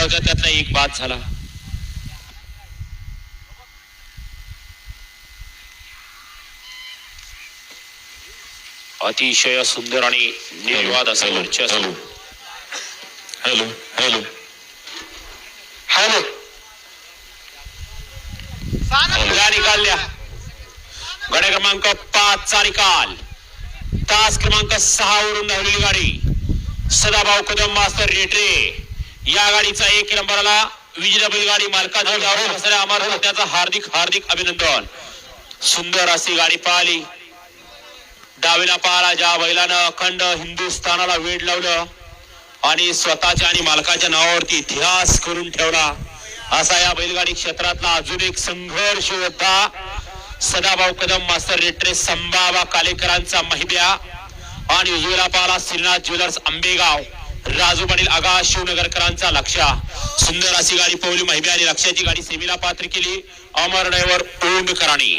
गाड्या होत्या त्यातला एक बाद झाला. अतिशय सुंदर आणि निर्वाद असं वर्चस्व हॅलो हॅलो हॅलो. हॅलो. निकालल्या गाड्या क्रमांक पाच चा निकाल. तास क्रमांक सहा वरून धावलेली गाडी. सदाभाऊ कदम मास्तर रेटरे. या गाडीचा एक नंबरला विजय बैलगाडी मालकाचा गाव असणाऱ्या अमर त्याचा हार्दिक हार्दिक अभिनंदन. सुंदर अशी गाडी पाहिली. डावीला पाहिला ज्या बैलानं अखंड हिंदुस्थानाला वेड लावलं आणि स्वतःच्या आणि मालकाच्या नावावरती इतिहास करून ठेवला. असा या बैलगाडी क्षेत्रातला अजून एक संघर्ष योद्धा सदाभाऊ कदम मास्तर रेट्रे संभाबा कालेकरांचा महिब्या आणि उजवीला पाला श्रीनाथ ज्वेलर्स आंबेगाव. राजू पाटील आगा शिवनगरकरांचा लक्ष. सुंदर अशी गाडी पवली महिबी आणि लक्षाची गाडी सेमीला पात्र केली. अमर ड्रायव्हर ओमकराणी.